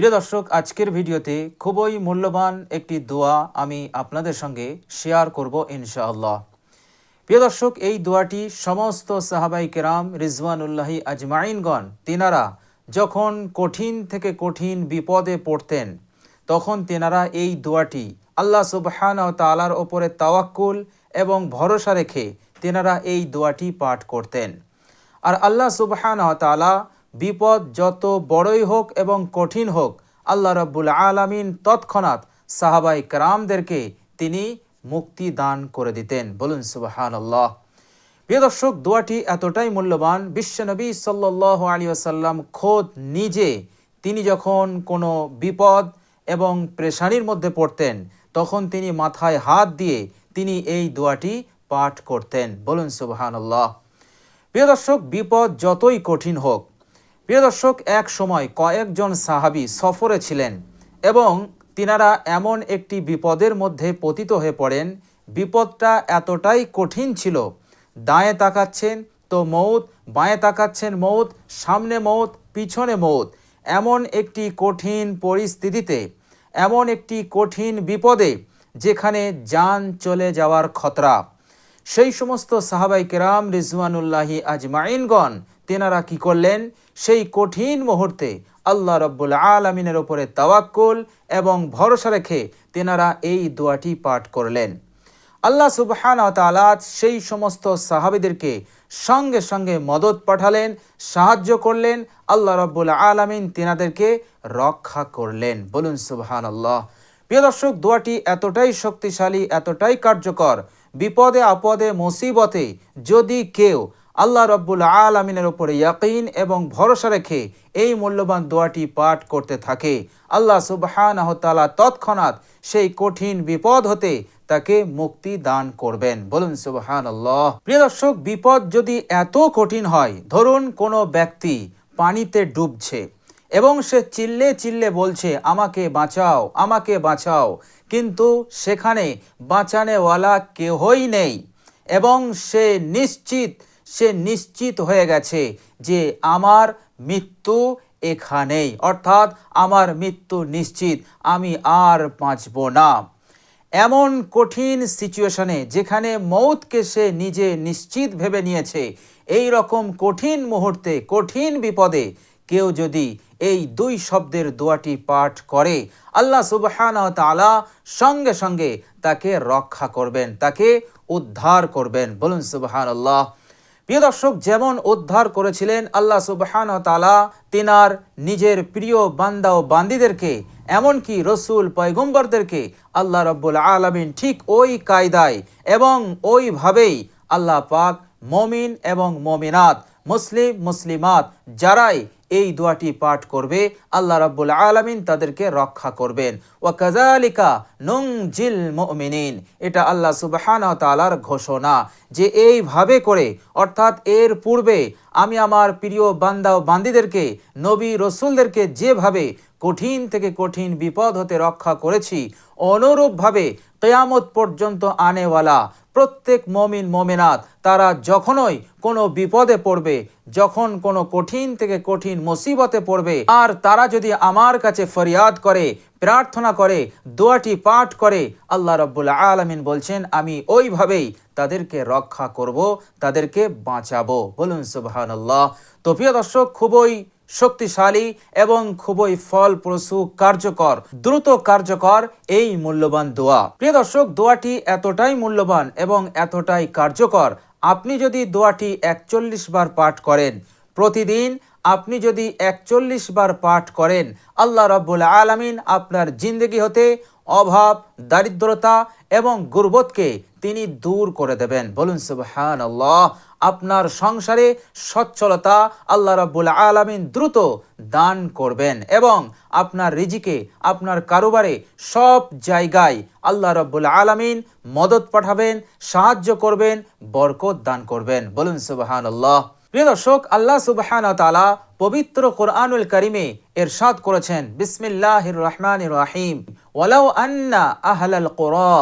প্রিয় দর্শক, আজকের ভিডিওতে খুবই মূল্যবান একটি দোয়া আমি আপনাদের সঙ্গে শেয়ার করব ইনশাআল্লাহ। প্রিয় দর্শক, এই দোয়াটি সমস্ত সাহাবাই কেরাম রিজওয়ানুল্লাহি আজমাইনগণ তেনারা যখন কঠিন থেকে কঠিন বিপদে পড়তেন, তখন তেনারা এই দোয়াটি আল্লাহ সুবহান ও তালার ওপরে তাওয়াক্কুল এবং ভরসা রেখে তেনারা এই দোয়াটি পাঠ করতেন। আর আল্লাহ সুবহান ও তালা বিপদ যত বড়ই হোক এবং কঠিন হোক, আল্লাহ রব্বুল আলমিন তৎক্ষণাৎ সাহাবাই কারামদেরকে তিনি মুক্তি দান করে দিতেন। বলুন সুবহান আল্লাহ প্রিয় দর্শক, দোয়াটি এতটাই মূল্যবান বিশ্বনবী সাল্লাহ আলী আসাল্লাম খোদ নিজে তিনি যখন কোনো বিপদ এবং প্রেশানির মধ্যে পড়তেন, তখন তিনি মাথায় হাত দিয়ে তিনি এই দোয়াটি পাঠ করতেন। বলুন সুবহান আল্লাহ প্রিয় দর্শক, বিপদ যতই কঠিন হোক প্রিয় দর্শক, এক সময় কয়েকজন সাহাবি সফরে ছিলেন এবং তিনারা এমন একটি বিপদের মধ্যে পতিত হয়ে পড়েন। বিপদটা এতটাই কঠিন ছিল, দায়ে তাকাচ্ছেন তো মৌত, বাঁয়ে তাকাচ্ছেন মৌত, সামনে মৌত, পিছনে মৌত। এমন একটি কঠিন পরিস্থিতিতে, এমন একটি কঠিন বিপদে যেখানে যান চলে যাওয়ার খতরা। সেই সমস্ত সাহাবাই কেরাম রিজওয়ানুল্লাহি আজমাইনগণ তেনারা কি করলেন? সেই কঠিন মুহূর্তে আল্লাহ রব্বুল আলমিনের ওপরে তাওয়াক্কুল এবং ভরসা রেখে তেনারা এই দোয়াটি পাঠ করলেন। আল্লাহ সুবহান তালা সেই সমস্ত সাহাবিদেরকে সঙ্গে সঙ্গে মদত পাঠালেন, সাহায্য করলেন, আল্লাহ রব্বুল আলমিন তেনাদেরকে রক্ষা করলেন। বলুন সুবহান আল্লাহ প্রিয় দর্শক, দোয়াটি এতটাই শক্তিশালী, এতটাই কার্যকর, বিপদে আপদে, মুসিবতে যদি কেউ আল্লাহ রব্বুল আলমিনের ওপরে ইয়াকিন এবং ভরসা রেখে এই মূল্যবান দোয়াটি পাঠ করতে থাকে। আল্লাহ সুবহান তালা তৎক্ষণাৎ সেই কঠিন বিপদ হতে তাকে মুক্তি দান করবেন। বলুন সুবহান আল্লাহ প্রিয় দর্শক, বিপদ যদি এত কঠিন হয়, ধরুন কোনো ব্যক্তি পানিতে ডুবছে এবং সে চিল্লে চিল্লে বলছে, আমাকে বাঁচাও আমাকে বাঁচাও। কিন্তু সেখানে বাঁচানেওয়ালা কেহই নেই এবং সে নিশ্চিত সে নিশ্চিত হয়ে গেছে যে আমার মৃত্যু এখানেই। অর্থাৎ আমার মৃত্যু নিশ্চিত, আমি আর বাঁচব না। এমন কঠিন সিচুয়েশনে যেখানে মৌতকে সে নিজে নিশ্চিত ভেবে নিয়েছে, এই রকম কঠিন মুহূর্তে, কঠিন বিপদে কেউ যদি এই দুই শব্দের দোয়াটি পাঠ করে, আল্লাহ সুবহান তালা সঙ্গে সঙ্গে তাকে রক্ষা করবেন, তাকে উদ্ধার করবেন। বলুন সুবহান আল্লাহ প্রিয় দর্শক, যেমন উদ্ধার করেছিলেন আল্লাহ সুবহান তালা তিনার নিজের প্রিয় বান্দা ও বান্দিদেরকে, এমনকি রসুল পয়গম্বরদেরকে আল্লাহ রব্বুল আলমিন ঠিক ওই কায়দায় এবং ওইভাবেই আল্লাহ পাক মমিন এবং মমিনাত, মুসলিম, মুসলিমাত যারাই এই দোয়াটি পাঠ করবে, আল্লাহ রাব্বুল আলমিন তাদেরকে রক্ষা করবেন। ও কাজালিকা নুং জিল মিনিন এটা আল্লাহ সুবহান তালার ঘোষণা যে এইভাবে করে, অর্থাৎ এর পূর্বে আমি আমার প্রিয় বান্দা ও বান্দিদেরকে, নবী রসুলদেরকে যেভাবে কঠিন থেকে কঠিন বিপদ হতে রক্ষা করেছি, অনুরূপভাবে কেয়ামত পর্যন্ত আনেওয়ালা প্রত্যেক মমিন, মমিনাত, তারা যখনই কোনো বিপদে পড়বে, যখন কোনো কঠিন থেকে কঠিন মুসিবতে পড়বে, আর তারা যদি আমার কাছে ফরিয়াদ করে, প্রার্থনা করে, দোয়াটি পাঠ করে, আল্লাহ রব্বুল আলমিন বলছেন, আমি ওইভাবেই তাদেরকে রক্ষা করব, তাদেরকে বাঁচাবো। বলুন আল্লাহ তো প্রিয় দর্শক, খুবই শক্তিশালী এবং খুবই ফলপ্রসূ কার্যকর, দ্রুত কার্যকর এই মূল্যবান দোয়া। প্রিয় দর্শক, দোয়াটি এতটাই মূল্যবান এবং এতটাই কার্যকর, আপনি যদি দোয়াটি একচল্লিশ বার পাঠ করেন, প্রতিদিন আপনি যদি একচল্লিশ বার পাঠ করেন, আল্লাহ রব্বুল আলমিন আপনার জিন্দগি হতে অভাব, দারিদ্রতা এবং গুরবতকে তিনি দূর করে দেবেন। বলুন সুবহান আল্লাহ আপনার সংসারে সচ্ছলতা আল্লাহ রাব্বুল আলামিন দ্রুত দান করবেন এবং আপনার রিজিকে, আপনার কারোবারে সব জায়গায় আল্লাহ রাব্বুল আলামিন মদত পাঠাবেন, সাহায্য করবেন, বরকত দান করবেন। বলুন সুবহান আল্লাহ প্রিয় দর্শক, আল্লাহ সুবহান পবিত্র কোরআনুল করিমে এরশাদ করেছেন। বিসমিল্লাহির রহমান রাহিম। ওয়ালাউ আন্না আহলাল কুরা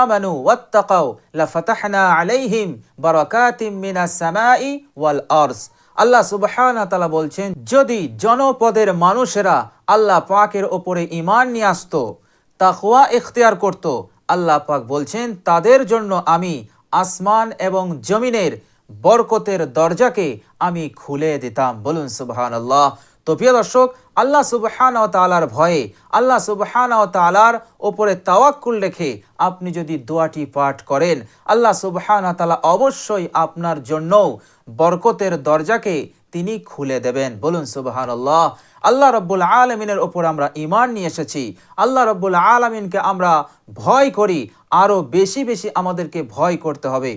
আমানু ওয়াত্তাকাউ লাফাতাহনা আলাইহিম বারাকাতিম মিনাস সামাই ওয়াল আল্লাহ সুবহান তালা বলছেন, যদি জনপদের মানুষেরা আল্লাহ পাকের ওপরে ইমান নিয়ে আসতো, তাকওয়া ইখতিয়ার করত, আল্লাহ পাক বলছেন, তাদের জন্য আমি আসমান এবং জমিনের বরকতের দরজাকে আমি খুলে দিতাম। বলুন সুবহান আল্লাহ তো প্রিয় দর্শক, আল্লাহ সুবহান ও তালার ভয়ে, আল্লাহ সুবহান ও তালার ওপরে তাওয়াক্কুল রেখে আপনি যদি দোয়াটি পাঠ করেন, আল্লাহ সুবহান তালা অবশ্যই আপনার জন্য বরকতের দরজাকে তিনি খুলে দেবেন। বলুন সুবহান আল্লাহ আল্লাহ রব্বুল আলমিনের ওপর আমরা ইমান নিয়ে এসেছি। আল্লাহ রব্বুল আলমিনকে আমরা ভয় করি আরও বেশি বেশি আমাদেরকে ভয় করতে হবে।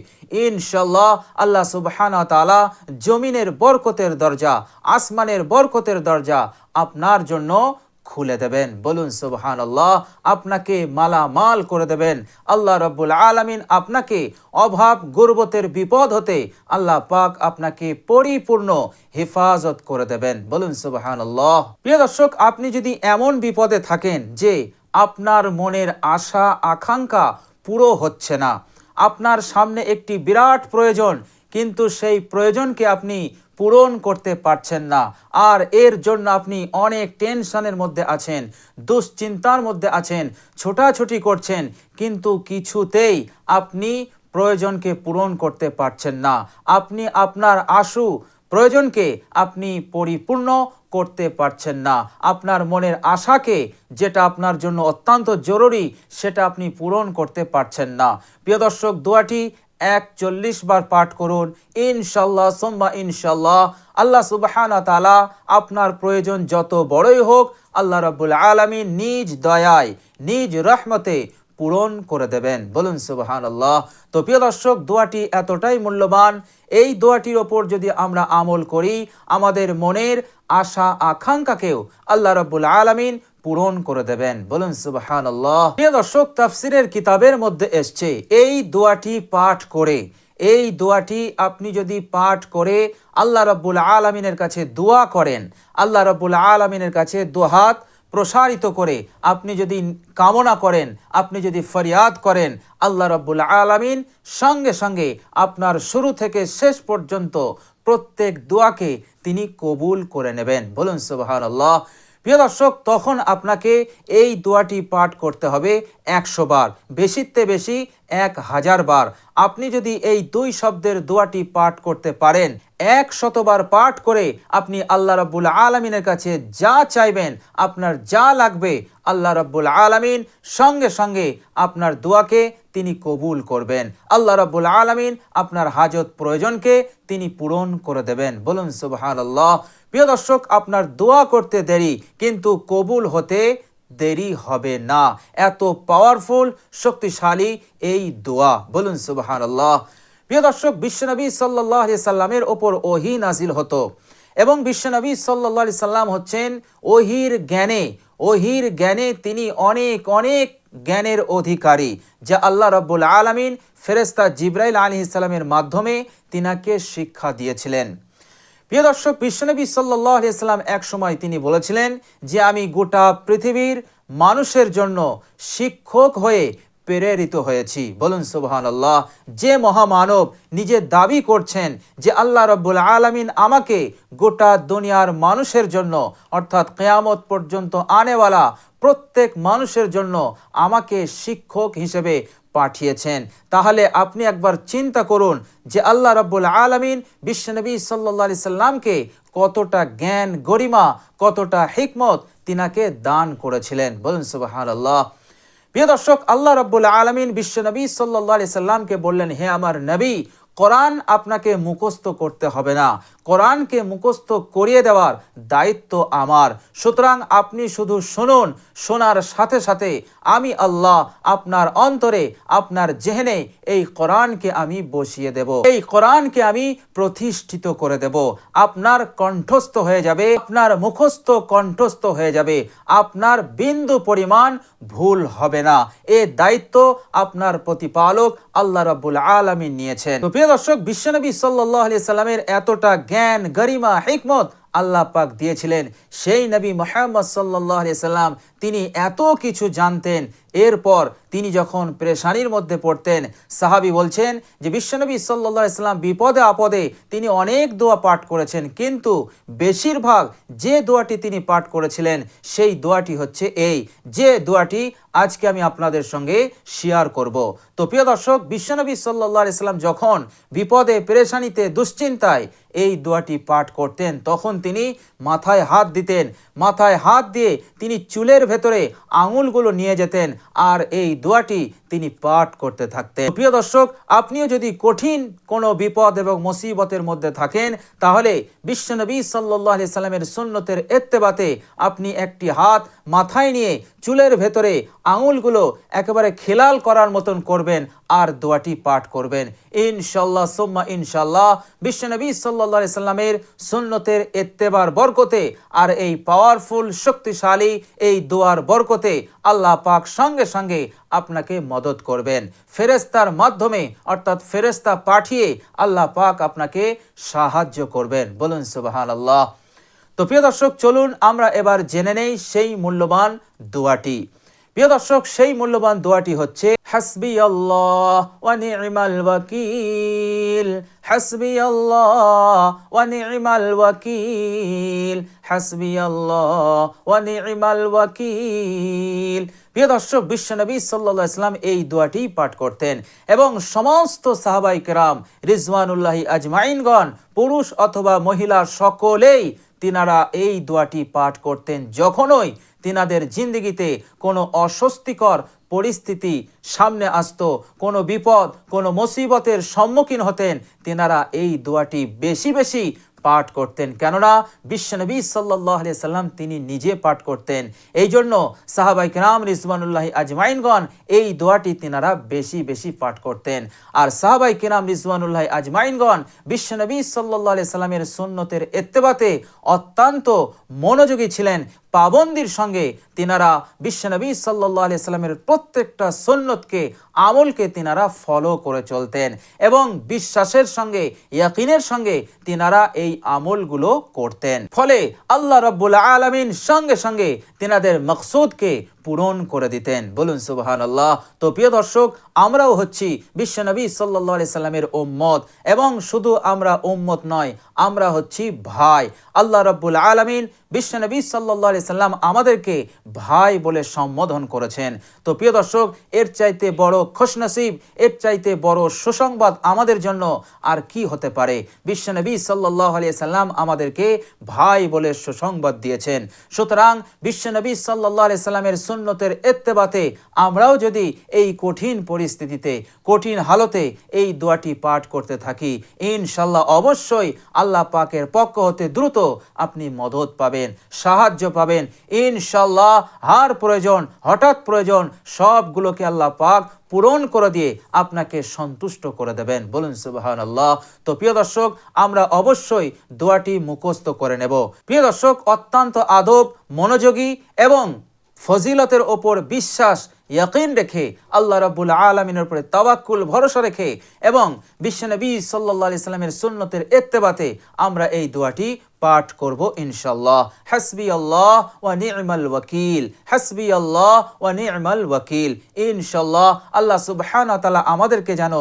ইনশাল্লাহ আল্লাহ সুবহানা তালা জমিনের বরকতের দরজা, আসমানের বরকতের দরজা আপনার জন্য খুলে দেবেন। বলুন সুবহান আল্লাহ আপনাকে মালামাল করে দেবেন। আল্লাহ রব্বুল আলমিন আপনাকে অভাব, গুরবতের বিপদ হতে আল্লাহ পাক আপনাকে পরিপূর্ণ হেফাজত করে দেবেন। বলুন সুবহান আল্লাহ প্রিয় দর্শক, আপনি যদি এমন বিপদে থাকেন যে আপনার মনের আশা, আকাঙ্ক্ষা পুরো হচ্ছে না। আপনার সামনে একটি বিরাট প্রয়োজন, কিন্তু সেই প্রয়োজনকে আপনি পূরণ করতে পারছেন না। আর এর জন্য আপনি অনেক টেনশনের মধ্যে আছেন, দুশ্চিন্তার মধ্যে আছেন, ছোটাছুটি করছেন, কিন্তু কিছুতেই আপনি প্রয়োজনকে পূরণ করতে পারছেন না। আপনি আপনার আশু প্রয়োজনকে আপনি পরিপূর্ণ করতে পারছেন না। আপনার মনের আশাকে যেটা আপনার জন্য অত্যন্ত জরুরি, সেটা আপনি পূরণ করতে পারছেন না। প্রিয় দর্শক, দোয়াটি একচল্লিশ বার পাঠ করুন। ইনশাল্লাহ, সোম্মা ইনশাল্লাহ। আল্লাহ সুবাহানা তালা আপনার প্রয়োজন যত বড়ই হোক, আল্লাহ রাবুল আলমী নিজ দয়ায়, নিজ রহমতে পূরণ করে দেবেন। বলুন সুবাহান আল্লাহ তো প্রিয় দর্শক, দোয়াটি এতটাই মূল্যবান, এই দোয়াটির ওপর যদি আমরা আমল করি, আমাদের মনের আশা, আকাঙ্ক্ষাকেও আল্লাহ রব্বুল আলমিন পূরণ করে দেবেন। বলুন সুবাহান আল্লাহ প্রিয় দর্শক, তাফসিরের কিতাবের মধ্যে এসছে, এই দোয়াটি পাঠ করে, এই দোয়াটি আপনি যদি পাঠ করে আল্লাহ রব্বুল আলমিনের কাছে দোয়া করেন, আল্লাহ রব্বুল আলমিনের কাছে দোহাত প্রসারিত করে আপনি যদি কামনা করেন, আপনি যদি ফরিয়াদ করেন, আল্লাহ রব্বুল আলমিন সঙ্গে সঙ্গে আপনার শুরু থেকে শেষ পর্যন্ত প্রত্যেক দোয়াকে তিনি কবুল করে নেবেন। বলুন সুবাহান আল্লাহ প্রিয় দর্শক, তখন আপনাকে এই দোয়াটি পাঠ করতে হবে একশো বার, বেশিতে বেশি এক হাজার বার। আপনি যদি এই দুই শব্দের দোয়াটি পাঠ করতে পারেন এক শতবার পাঠ করে আপনি আল্লাহ রব্বুল আলমিনের কাছে যা চাইবেন, আপনার যা লাগবে, আল্লাহ রব্বুল আলমিন সঙ্গে সঙ্গে আপনার দোয়াকে তিনি কবুল করবেন। আল্লাহ রব্বুল আলমিন আপনার হাজত প্রয়োজনকে তিনি পূরণ করে দেবেন। বলুন সুবহান আল্লাহ প্রিয় দর্শক, আপনার দোয়া করতে দেরি, কিন্তু কবুল হতে দেরি হবে না। এত পাওয়ারফুল শক্তিশালী এই দোয়া। বলুন সুবহান আল্লাহ প্রিয় দর্শক, বিশ্বনবী সাল্লাহ সাল্লামের ওপর ওহি নাজিল হতো এবং বিশ্বনবী সাল্লাহ সাল্লাম হচ্ছেন ওহির জ্ঞানে। ওহির জ্ঞানে তিনি অনেক অনেক জ্ঞানের অধিকারী, যা আল্লাহ রব্বুল আলমিন ফেরেস্তা জিব্রাইল আলী ইসলামের মাধ্যমে তিনাকে শিক্ষা দিয়েছিলেন। প্রিয় দর্শক, বিশ্বনবী সাল্লাহ ইসলাম এক সময় তিনি বলেছিলেন যে, আমি গোটা পৃথিবীর মানুষের জন্য শিক্ষক হয়ে প্রেরিত হয়েছি। বলুন সুবহান আল্লাহ যে মহামানব নিজে দাবি করছেন যে আল্লাহ রব্বুল আলমিন আমাকে গোটা দুনিয়ার মানুষের জন্য, অর্থাৎ কেয়ামত পর্যন্ত আনেওয়ালা প্রত্যেক মানুষের জন্য আমাকে শিক্ষক হিসেবে পাঠিয়েছেন। তাহলে আপনি একবার চিন্তা করুন যে আল্লাহ রব্বুল আলমিন বিশ্বনবী সাল্লা সাল্লামকে কতটা জ্ঞান গরিমা, কতটা হিকমত তিনাকে দান করেছিলেন। বলুন সুবাহ আল্লাহ প্রিয় দর্শক, আল্লাহ রব্বুল আলমিন বিশ্বনবী সাল্লাহ সাল্লামকে বললেন, হে আমার নবী, কোরআন আপনাকে মুখস্থ করতে হবে না। কোরআনকে মুখস্থ করিয়ে দেওয়ার দায়িত্ব আমার। সুতরাং আপনি শুধু শুনুন, শোনার সাথে সাথে আমি আল্লাহ আপনার অন্তরে, আপনার জেহেনে এই কোরআনকে আমি বসিয়ে দেব। এই কোরআনকে আমি প্রতিষ্ঠিত করে দেব। আপনার কণ্ঠস্থ হয়ে যাবে, আপনার মুখস্থ কণ্ঠস্থ হয়ে যাবে। আপনার বিন্দু পরিমাণ ভুল হবে না। এ দায়িত্ব আপনার প্রতিপালক আল্লাহ রাব্বুল আলামিন নিয়েছেন। প্রিয় দর্শক, বিশ্বনবী আলাইহি সাল্লামের এতটা জ্ঞান গরিমা হিকমত আল্লাহ পাক দিয়েছিলেন। সেই নবী মোহাম্মদ সাল্লাহ সাল্লাম তিনি এত কিছু জানতেন এরপর তিনি যখন প্রেশানির মধ্যে পড়তেন, সাহাবি বলছেন যে, বিশ্বনবী সাল্লাহ ইসলাম বিপদে আপদে তিনি অনেক দোয়া পাঠ করেছেন, কিন্তু বেশিরভাগ যে দোয়াটি তিনি পাঠ করেছিলেন, সেই দোয়াটি হচ্ছে এই। যে দোয়াটি আজকে আমি আপনাদের সঙ্গে শেয়ার করব। তো প্রিয় দর্শক, বিশ্বনবী সাল্লাহ ইসলাম যখন বিপদে, পেরেশানিতে, দুশ্চিন্তায় এই দোয়াটি পাঠ করতেন, তখন তিনি মাথায় হাত দিতেন। মাথায় হাত দিয়ে তিনি চুলের ভেতরে আঙুলগুলো নিয়ে যেতেন আর এই দোয়াটি তিনি পাঠ করতে থাকতেন। প্রিয় দর্শক, আপনিও যদি কঠিন কোনো বিপদ এবং মুসিবতের মধ্যে থাকেন, তাহলে বিশ্বনবী সাল্লাহ আলি সাল্লামের সুন্নতের এত্তেবাতে আপনি একটি হাত মাথায় নিয়ে চুলের ভেতরে আঙুলগুলো একেবারে খেলাল করার মতন করবেন আর দোয়াটি পাঠ করবেন। ইনশাল্লাহ সোম্মা ইনশাল্লাহ বিশ্বনবী সাল্লাহ সাল্লামের সুন্নতের এত্তেবার বরকতে আর এই পাওয়ারফুল শক্তিশালী এই দোয়ার বরকতে আল্লাহ পাক সঙ্গে সঙ্গে আপনাকে মদত করবেন। ফেরেস্তার মাধ্যমে, অর্থাৎ ফেরেস্তা পাঠিয়ে আল্লাহ পাক আপনাকে সাহায্য করবেন। বলুন সুবাহান আল্লাহ তো প্রিয় দর্শক, চলুন আমরা এবার জেনে নেই সেই মূল্যবান দোয়াটি। প্রিয় দর্শক, সেই মূল্যবান দোয়াটি হচ্ছে হাসবি ওয়াকিল হাসবি প্রিয় দর্শক, বিশ্বনবী সাল্লাল্লাহু ইসলাম এই দোয়াটি পাঠ করতেন এবং সমস্ত সাহাবাই কেরাম রিজওয়ানুল্লাহি আজমাইনগণ পুরুষ অথবা মহিলা সকলেই তিনারা এই দোয়াটি পাঠ করতেন যখনই তিনাদের জিন্দগিতে কোনো অস্বস্তিকর পরিস্থিতি সামনে আসতো, কোনো বিপদ, কোনো মুসিবতের সম্মুখীন হতেন, তিনারা এই দোয়াটি বেশি বেশি পাঠ করতেন। কেননা বিশ্বনবী সাল্লাহ সাল্লাম তিনি নিজে পাঠ করতেন। এই জন্য সাহাবাই কেরাম রিজওয়ানুল্লাহ আজমাইনগণ এই দোয়াটি তিনারা বেশি বেশি পাঠ করতেন। আর সাহাবাই কেরাম রিজওয়ানুল্লাহ আজমাইনগণ বিশ্বনবী সাল্লাহ সাল্লামের সুন্নতের এত্তেবাতে অত্যন্ত মনোযোগী ছিলেন। পাবন্দির সঙ্গে তিনারা বিশ্বনবী সাল্লাহ আলি সাল্লামের প্রত্যেকটা সন্ন্যতকে আমলকে তিনারা ফলো করে চলতেন এবং বিশ্বাসের সঙ্গে, ইয়াকিনের সঙ্গে তিনারা এই আমলগুলো করতেন। ফলে আল্লাহ রব্বুল আলমিন সঙ্গে সঙ্গে তিনাদের মকসুদকে পূরণ করে দিতেন। বলুন সুবাহান আল্লাহ তো প্রিয় দর্শক, আমরাও হচ্ছি বিশ্বনবী সাল্লাহ আলি সাল্লামের ওম্মত এবং শুধু আমরা ওম্মত নয়, আমরা হচ্ছি ভাই। আল্লাহ রব্বুল আলমিন বিশ্বনবী সাল্লাহ আলি সাল্লাম আমাদেরকে ভাই বলে সম্বোধন করেছেন। তো প্রিয় দর্শক, এর চাইতে বড় খুশনসিব, এর চাইতে বড় সুসংবাদ আমাদের জন্য আর কি হতে পারে? বিশ্বনবী সাল্লাহ আলি সাল্লাম আমাদেরকে ভাই বলে সুসংবাদ দিয়েছেন। সুতরাং বিশ্বনবী সাল্লাহ আলি সাল্লামের সুন্নতের এত্তেবাতে, আমরাও যদি এই কঠিন পরিস্থিতিতে, কঠিন হালতে এই দোয়াটি পাঠ করতে থাকি, ইনশাল্লাহ অবশ্যই আল্লাহ পাকের পক্ষ হতে দ্রুত আপনি মদত পাবেন, সাহায্য পাবেন। ইনশাল্লাহ হার প্রয়োজন, হঠাৎ প্রয়োজন, সবগুলোকে আল্লাহ পাক পূরণ করে দিয়ে আপনাকে সন্তুষ্ট করে দেবেন। বলুন সুবাহান আল্লাহ তো প্রিয় দর্শক, আমরা অবশ্যই দোয়াটি মুখস্থ করে নেব। প্রিয় দর্শক, অত্যন্ত আদব, মনোযোগী এবং ফজিলতের ওপর বিশ্বাস ইয়াকিন রেখে আল্লাহ রাব্বুল আলমিনের উপরে তাওয়াক্কুল, ভরসা রেখে এবং বিশ্বনবী সাল্লাহ আলি সাল্লামের সুন্নতের এত্তেবাতে আমরা এই দোয়াটি পাঠ করব ইনশাল্লাহ হাসবি আল্লাহ ওয়া নি'মাল ওয়াকিল হাসবি আল্লাহ ওয়া নি'মাল ওয়াকিল। ইনশাল্লাহ আল্লাহ সুবহানাহু ওয়া তাআলা আমাদেরকে যেন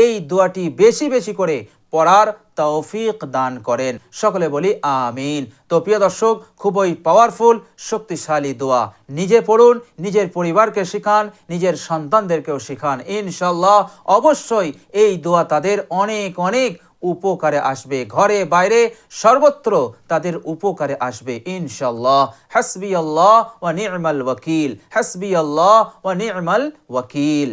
এই দোয়াটি বেশি বেশি করে পড়ার তৌফিক দান করেন। সকলে বলি আমিন। তো প্রিয় দর্শক, খুবই পাওয়ারফুল শক্তিশালী দোয়া। নিজে পড়ুন, নিজের পরিবারকে শেখান, নিজের সন্তানদেরকেও শেখান। ইনশাল্লাহ অবশ্যই এই দোয়া তাদের অনেক অনেক উপকারে আসবে। ঘরে বাইরে সর্বত্র তাদের উপকারে আসবে ইনশাল্লাহ হাসবি আল্লাহ ও নির্মল ওয়াকিল। হাসবি আল্লাহ ওয়া নি'মাল ওয়াকিল।